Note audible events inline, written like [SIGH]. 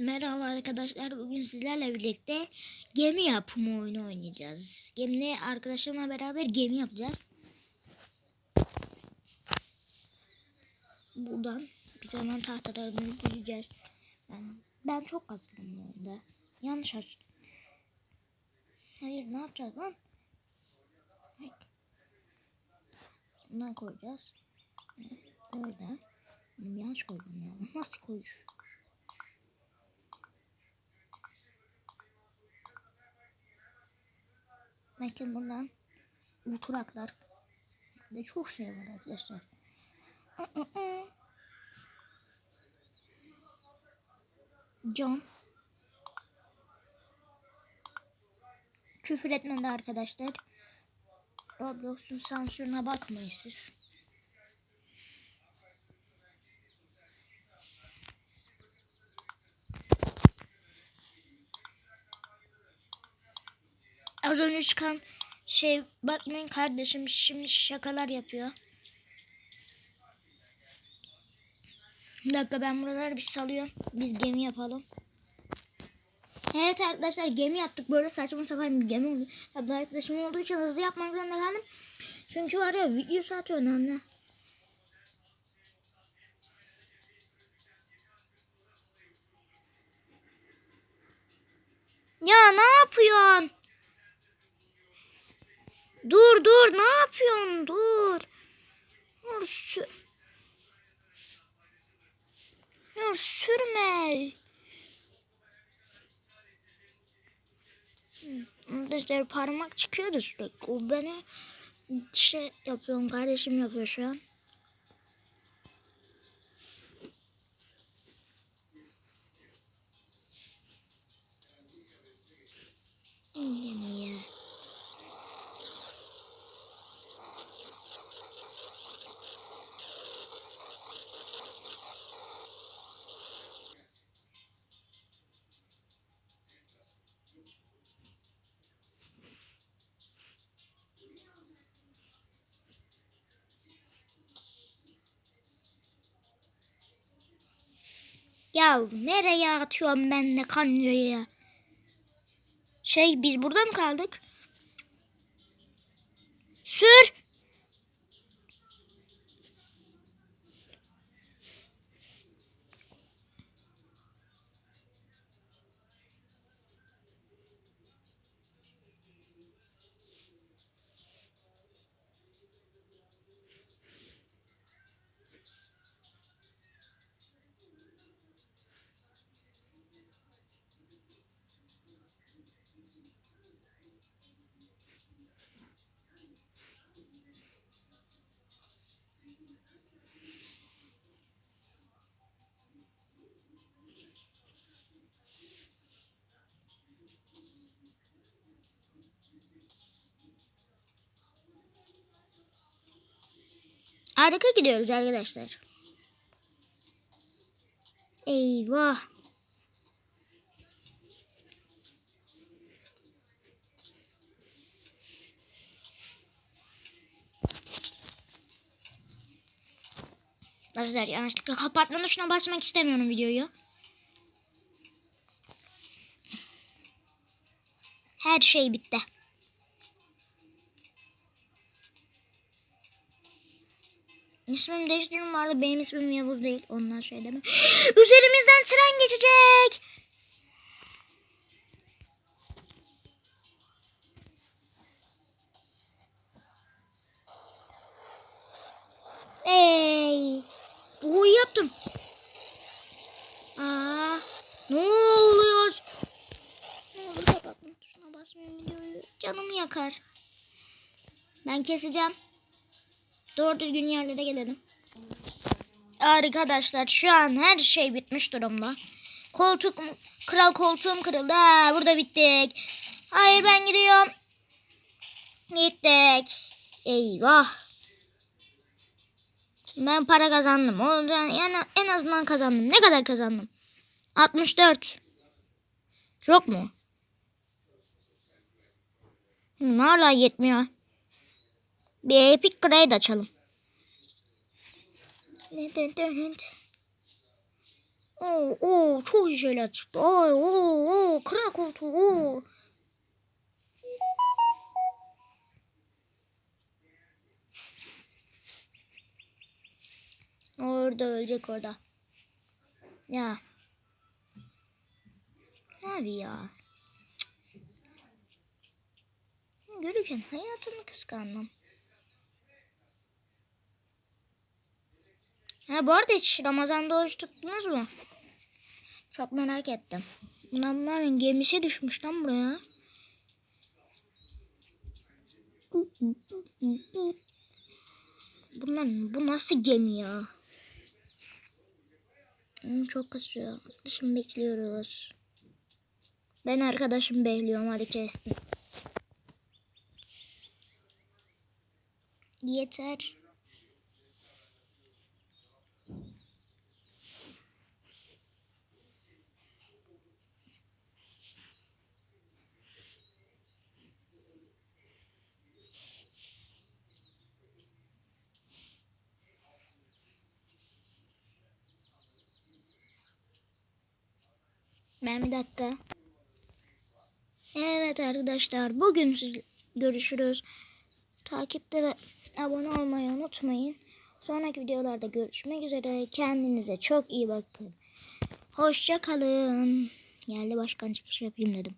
Merhaba arkadaşlar. Bugün sizlerle birlikte gemi yapımı oyunu oynayacağız. Gemide arkadaşlarımla beraber gemi yapacağız. Buradan bir zaman tahtalarını dizeceğiz. Ben, ben çok kazandım bu oyunda. Yanlış açtım. Hayır ne yapacağız lan? Bundan koyacağız. Böyle. Yanlış koydum ya. Nasıl koyuş? Bakın buradan oturaklar ve çok şey var arkadaşlar. Cam. Küfür etmedi arkadaşlar. Roblox'un sansürüne bakmayın siz. Az önce çıkan şey bakmayın kardeşim şimdi şakalar yapıyor. Bir dakika ben buraları bir salıyorum. Biz gemi yapalım. Evet arkadaşlar gemi yaptık. Böyle saçma sapan bir gemi oldu. Tabii arkadaşım olduğu için hızlı yapmak zorunda kaldım. Çünkü var ya video saati önemli. Ya ne yapıyorsun? Dur dur ne yapıyorsun dur. Dur sür. Dur sürme. Arkadaşlar parmak çıkıyordu sürekli. O beni şey yapıyorum kardeşim yapıyor şu an. Yemeğe. Ya nereye atıyorum ben de kancayı? Şey biz burada mı kaldık? Sür. Harika gidiyoruz arkadaşlar. Eyvah. Arkadaşlar yanlışlıkla kapatma tuşuna basmak istemiyorum videoyu. Her şey bitti. İsmim değiştirdim vardı. Benim ismim Yavuz değil. Onlar şey deme. [GASPS] Üzerimizden tren geçecek. Ey. Bu yaptım. Aa, ne oluyor? Ne olur kapatma tuşuna basmayın videoyu. Canımı yakar. Ben keseceğim. Doğru düzgün yerlere gelelim. Arkadaşlar şu an her şey bitmiş durumda. Koltuk, kral koltuğum kırıldı. Ha, burada bittik. Hayır ben gidiyorum. Gittik. Eyvah. Ben para kazandım. O yani en azından kazandım. Ne kadar kazandım? 64. Çok mu? Hala yetmiyor. Bir epic grade açalım. Oo, oo, çok şeyler çıktı. Ay, oo, oo, kral koltuğu. Oo. Orada ölecek orada. Ya. Abi ya. Görürken hayatımı kıskandım. Ha bu arada hiç Ramazan'da oruç tuttunuz mu? Çok merak ettim. Bunların gemisi düşmüş lan buraya. Bunlar bu nasıl gemi ya? Çok kasıyor. Arkadaşım bekliyoruz. Ben arkadaşım bekliyorum. Hadi kestim. Yeter. Ben bir dakika. Evet arkadaşlar bugün siz görüşürüz. Takipte ve abone olmayı unutmayın. Sonraki videolarda görüşmek üzere. Kendinize çok iyi bakın. Hoşça kalın. Yerli başkan çıkışı yapayım dedim.